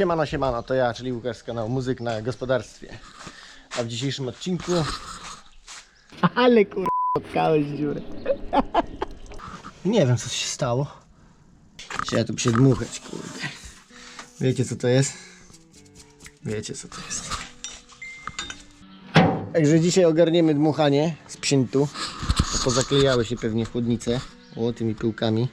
Siemano, siemano, to ja, czyli Łukasz z kanału Muzyk na Gospodarstwie. A w dzisiejszym odcinku... Ale kur... spotkałeś dziurę. Nie wiem, co się stało. Chciałem tu przedmuchać, kurde. Wiecie, co to jest? Wiecie, co to jest. Także dzisiaj ogarniemy dmuchanie z psintu. Pozaklejały się pewnie chłodnice o, tymi pyłkami.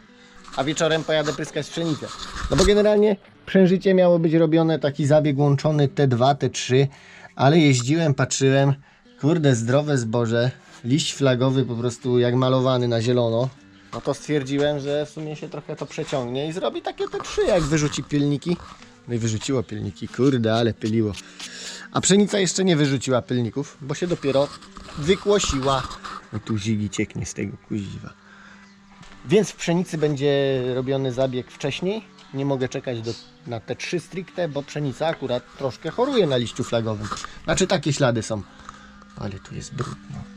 A wieczorem pojadę pryskać pszenicę. No bo generalnie przężycie miało być robione taki zabieg łączony T2, T3, ale jeździłem, patrzyłem, kurde zdrowe zboże, liść flagowy po prostu jak malowany na zielono. No to stwierdziłem, że w sumie się trochę to przeciągnie i zrobi takie T3 jak wyrzuci pilniki. No i wyrzuciło pilniki, kurde, ale pyliło. A pszenica jeszcze nie wyrzuciła pylników, bo się dopiero wykłosiła. No tu zigi cieknie z tego kuziwa. Więc w pszenicy będzie robiony zabieg wcześniej. Nie mogę czekać do, na te trzy stricte, bo pszenica akurat troszkę choruje na liściu flagowym. Znaczy takie ślady są. Ale tu jest brudno.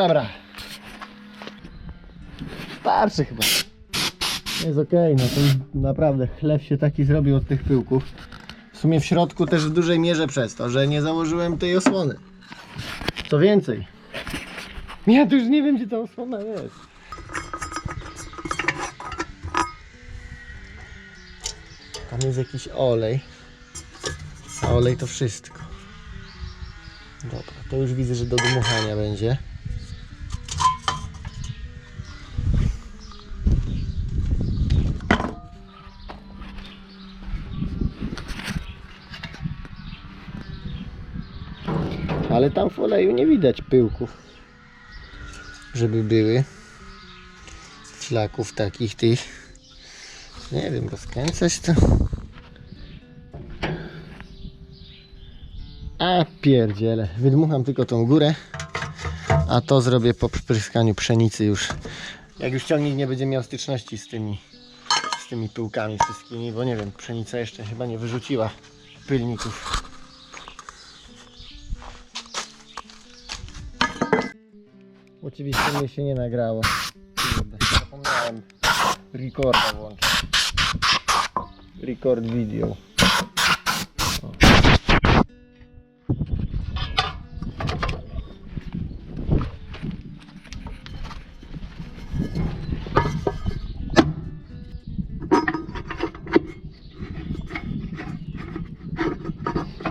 Dobra. Starszy chyba. Jest okej, no to naprawdę chleb się taki zrobił od tych pyłków. W sumie w środku też w dużej mierze przez to, że nie założyłem tej osłony. Co więcej. Ja tu już nie wiem gdzie ta osłona jest. Tam jest jakiś olej. A olej to wszystko. Dobra, to już widzę, że do dmuchania będzie. Ale tam w oleju nie widać pyłków, żeby były. Flaków takich tych. Nie wiem, rozkręcać to. A pierdziele, wydmucham tylko tą górę, a to zrobię po pryskaniu pszenicy już. Jak już ciągnik nie będzie miał styczności z tymi, z tymi pyłkami wszystkimi, bo nie wiem, pszenica jeszcze chyba nie wyrzuciła pylników. Oczywiście mnie się nie nagrało. Kurde, zapomniałem recorda włączyć. Record video.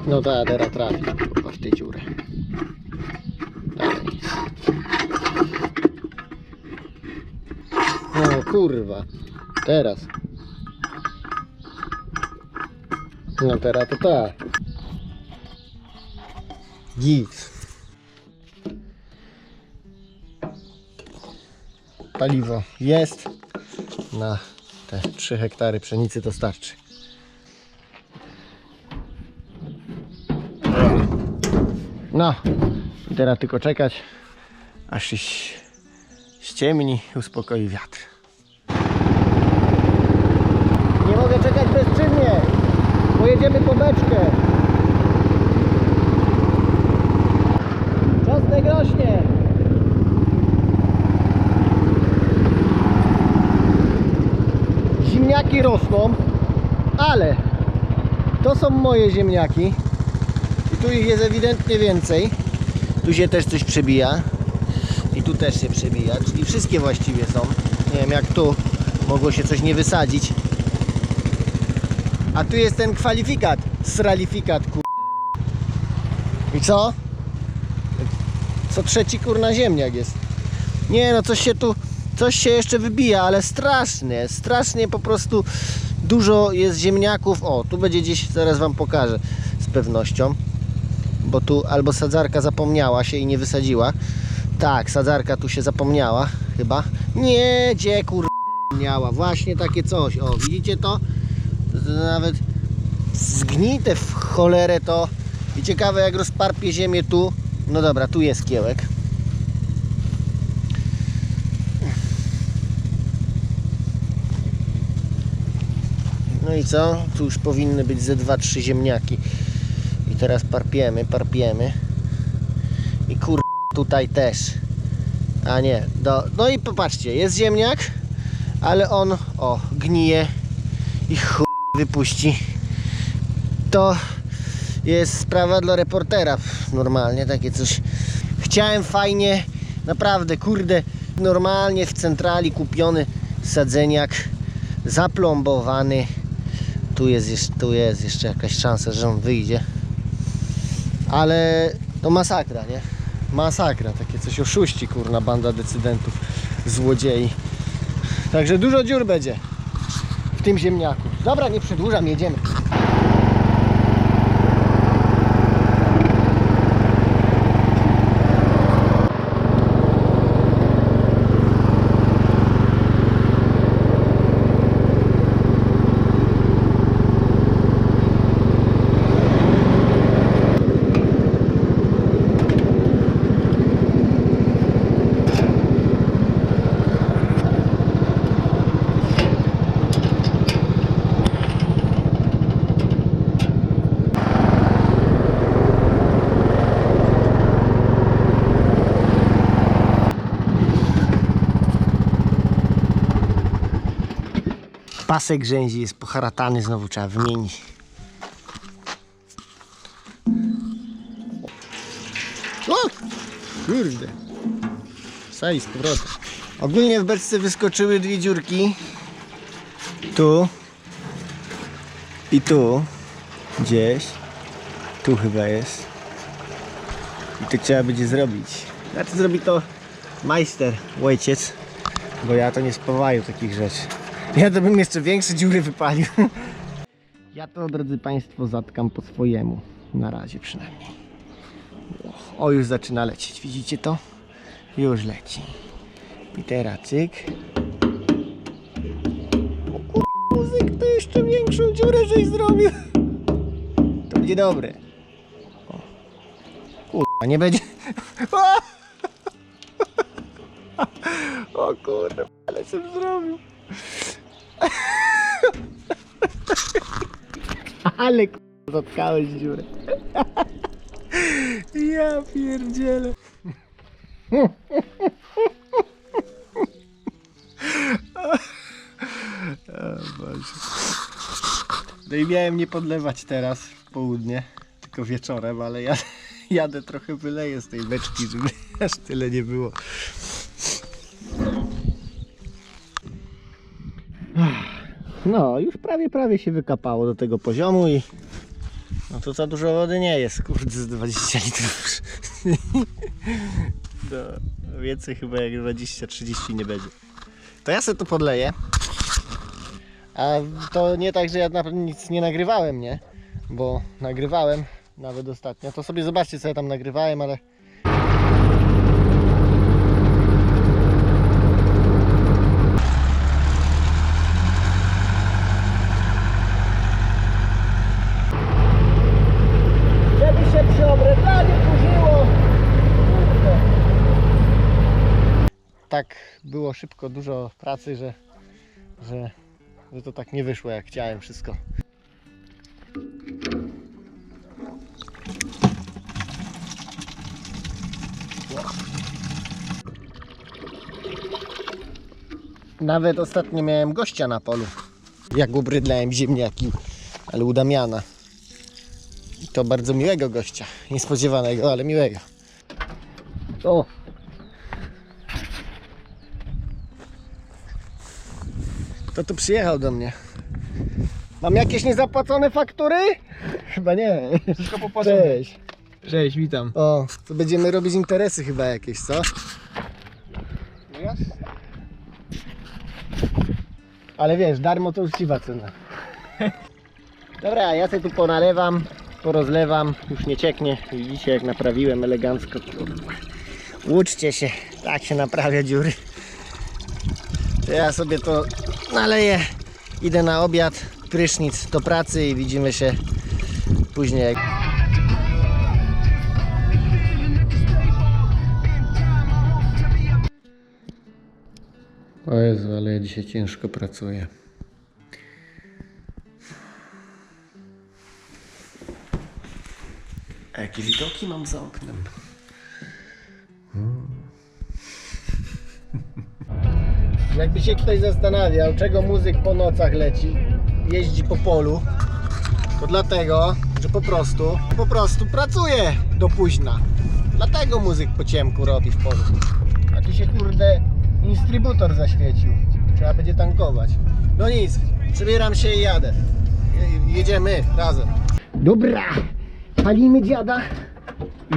No tak, teraz trafi w tę dziurę. Dalej nic. No kurwa. Teraz. No teraz to tak. Git. Paliwo jest. Na te 3 hektary pszenicy to starczy. No, teraz tylko czekać, aż się ściemni, uspokoi wiatr. Jedziemy po beczkę. Czosnek rośnie. Ziemniaki rosną, ale to są moje ziemniaki. I tu ich jest ewidentnie więcej. Tu się też coś przebija. I tu też się przebija. Czyli wszystkie właściwie są. Nie wiem jak tu mogło się coś nie wysadzić. A tu jest ten kwalifikat. Sralifikat kur... I co? Co trzeci kurna ziemniak jest. Nie no, coś się tu, coś się jeszcze wybija, ale strasznie, strasznie po prostu dużo jest ziemniaków. O, tu będzie gdzieś, zaraz Wam pokażę z pewnością. Bo tu albo sadzarka zapomniała się i nie wysadziła. Tak, sadzarka tu się zapomniała chyba. Nie, gdzie kur... miała. Właśnie takie coś. O, widzicie to? Nawet zgnite w cholerę to. I ciekawe jak rozparpie ziemię tu. No dobra, tu jest kiełek. No i co? Tu już powinny być ze 2-3 ziemniaki. I teraz parpiemy, parpiemy. I kur... tutaj też. A nie, do... no i popatrzcie, jest ziemniak, ale on, o, gnije i chuj wypuści. To jest sprawa dla reportera. Normalnie takie coś. Chciałem fajnie, naprawdę, kurde, normalnie w centrali kupiony sadzeniak, zaplombowany. Tu jest, tu jest jeszcze jakaś szansa, że on wyjdzie. Ale to masakra, nie? Masakra, takie coś oszuści, kurna, banda decydentów, złodziei. Także dużo dziur będzie w tym ziemniaku. Dobra, nie przedłużam, jedziemy. Pasek grzęzi jest poharatany, znowu trzeba wymienić. O! Kurde. Sali z powrotem. Ogólnie w beczce wyskoczyły dwie dziurki. Tu. I tu. Gdzieś. Tu chyba jest. I to trzeba będzie zrobić. Znaczy zrobi to majster, ojciec. Bo ja to nie spowaju takich rzeczy. Ja to bym jeszcze większe dziury wypalił. Ja to, drodzy Państwo, zatkam po swojemu. Na razie przynajmniej. O, już zaczyna lecieć. Widzicie to? Już leci. Pitera, cyk. O kur... muzyk, to jeszcze większą dziurę żeś zrobił. To będzie dobre. O. Kurwa, nie będzie... O kurde, ale się zrobił. Ale k***a, zatkałeś dziurę. Ja pierdzielę. No i miałem nie podlewać teraz w południe, tylko wieczorem, ale ja jadę trochę wyleję z tej beczki, żeby aż tyle nie było. No, już prawie, prawie się wykapało do tego poziomu i no to za dużo wody nie jest, kurde, z 20 litrów. No, więcej chyba jak 20-30 nie będzie. To ja sobie to podleję. A to nie tak, że ja nic nie nagrywałem, nie? Bo nagrywałem nawet ostatnio. To sobie zobaczcie, co ja tam nagrywałem, ale Żeby się przy obręczaniu kurzyło. Kurde. Tak było szybko, dużo pracy, że, że, że to tak nie wyszło jak chciałem wszystko. Nawet ostatnio miałem gościa na polu. Jak ubrydlałem ziemniaki, ale u Damiana. I to bardzo miłego gościa. Niespodziewanego, ale miłego. O! Kto tu przyjechał do mnie? Mam jakieś niezapłacone faktury? Chyba nie. Wszystko popłacone. Cześć. Cześć, witam. O, to będziemy robić interesy chyba jakieś, co? No jasne. Ale wiesz, darmo to uczciwa cena. Dobra, ja sobie tu ponalewam, porozlewam, już nie cieknie. Widzicie jak naprawiłem elegancko. Kurwa. Uczcie się, tak się naprawia dziury. Ja sobie to naleję, idę na obiad, prysznic do pracy i widzimy się później. O Jezu, ale ja dzisiaj ciężko pracuję. A jakie widoki mam za oknem? Jakby się ktoś zastanawiał, czego muzyk po nocach leci, jeździ po polu, to dlatego, że po prostu, po prostu pracuje do późna. Dlatego muzyk po ciemku robi w polu. A tu się kurde instrybutor zaświecił. Trzeba będzie tankować. No nic, przebieram się i jadę. Je- Jedziemy razem. Dobra, palimy dziada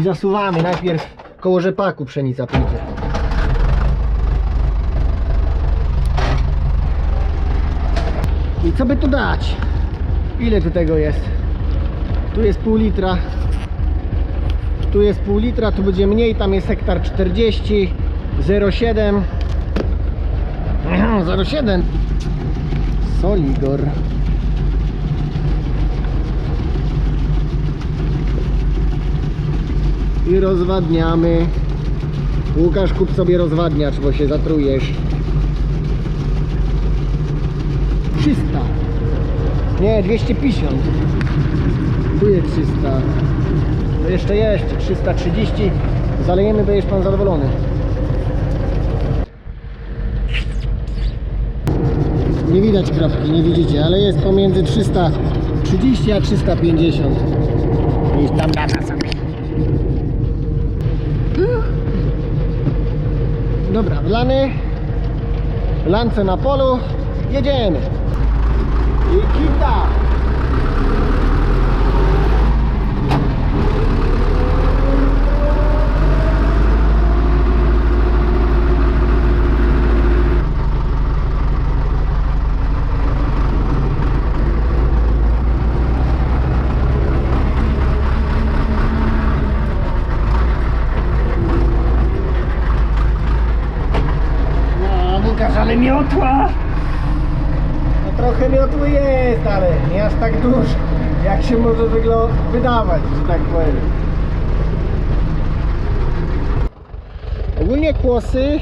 i zasuwamy. Najpierw koło rzepaku pszenica pójdzie. Co by tu dać? Ile tu tego jest? Tu jest pół litra. Tu jest pół litra, tu będzie mniej, tam jest hektar 40, 0,7. Aha, 0,7. Soligor. I rozwadniamy. Łukasz, kup sobie rozwadniacz, bo się zatrujesz. 300. Nie, 250. Tu jest 300. To jeszcze jeszcze 330. Zalejemy, będziesz pan zadowolony. Nie widać kropki, nie widzicie, ale jest pomiędzy 330 a 350. I tam dana sobie. Dobra, wlany. Lance na polu. Jedziemy. I kita. No, Łukasz, ale miotła! No trochę miotły jest, ale nie aż tak dużo, jak się może wydawać, że tak powiem. Ogólnie kłosy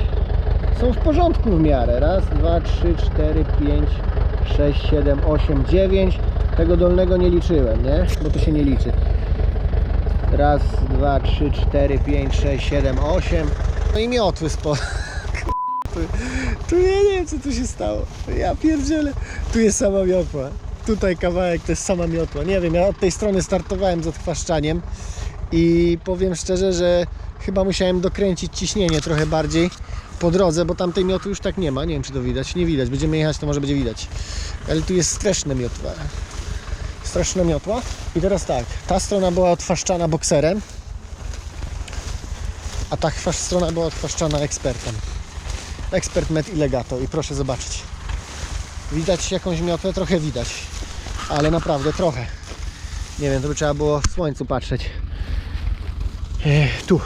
są w porządku w miarę. Raz, dwa, trzy, cztery, pięć, sześć, siedem, osiem, dziewięć. Tego dolnego nie liczyłem, nie? Bo to się nie liczy. Raz, dwa, trzy, cztery, pięć, sześć, siedem, osiem. No i miotły spo... Tu ja nie wiem co tu się stało. Ja pierdzielę. Tu jest sama miotła. Tutaj kawałek to jest sama miotła. Nie wiem, ja od tej strony startowałem z odchwaszczaniem i powiem szczerze, że chyba musiałem dokręcić ciśnienie trochę bardziej po drodze, bo tamtej miotły już tak nie ma. Nie wiem czy to widać. Nie widać. Będziemy jechać, to może będzie widać. Ale tu jest straszna miotła. Straszna miotła. I teraz tak, ta strona była odchwaszczana bokserem, a ta strona była odchwaszczana ekspertem. Ekspert Met i Legato i proszę zobaczyć. Widać jakąś miotę? Trochę widać, ale naprawdę trochę. Nie wiem, to by trzeba było w słońcu patrzeć. Ech, tu,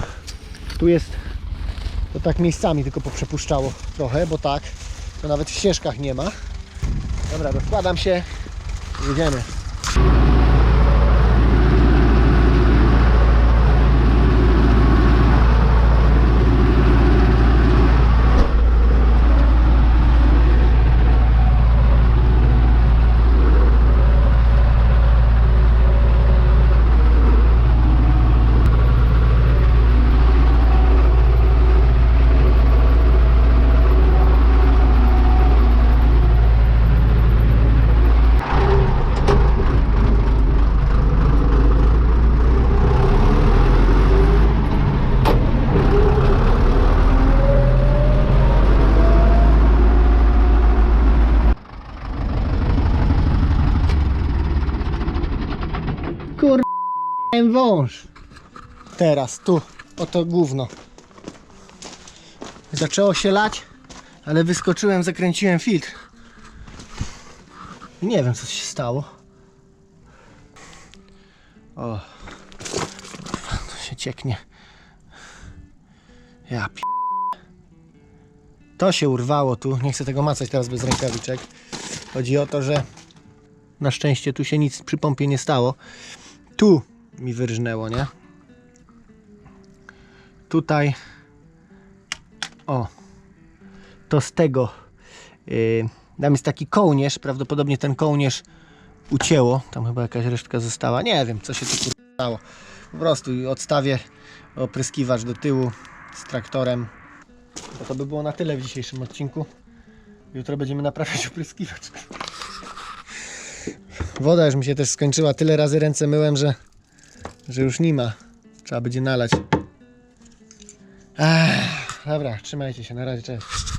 tu jest to tak miejscami tylko poprzepuszczało trochę, bo tak to nawet w ścieżkach nie ma. Dobra, rozkładam się, jedziemy. Miałem wąż. Teraz, tu, oto gówno. Zaczęło się lać, ale wyskoczyłem, zakręciłem filtr. I nie wiem, co się stało. O. To się cieknie. Ja pi... To się urwało tu. Nie chcę tego macać teraz bez rękawiczek. Chodzi o to, że na szczęście tu się nic przy pompie nie stało. Tu mi wyrżnęło, nie? Tutaj. O. To z tego. Yy, tam jest taki kołnierz. Prawdopodobnie ten kołnierz ucięło. Tam chyba jakaś resztka została. Nie wiem, co się tu stało. Po prostu odstawię opryskiwacz do tyłu z traktorem. To, to by było na tyle w dzisiejszym odcinku. Jutro będziemy naprawiać opryskiwacz. Woda już mi się też skończyła. Tyle razy ręce myłem, że, że już nie ma. Trzeba będzie nalać. Ech, dobra, trzymajcie się. Na razie, cześć.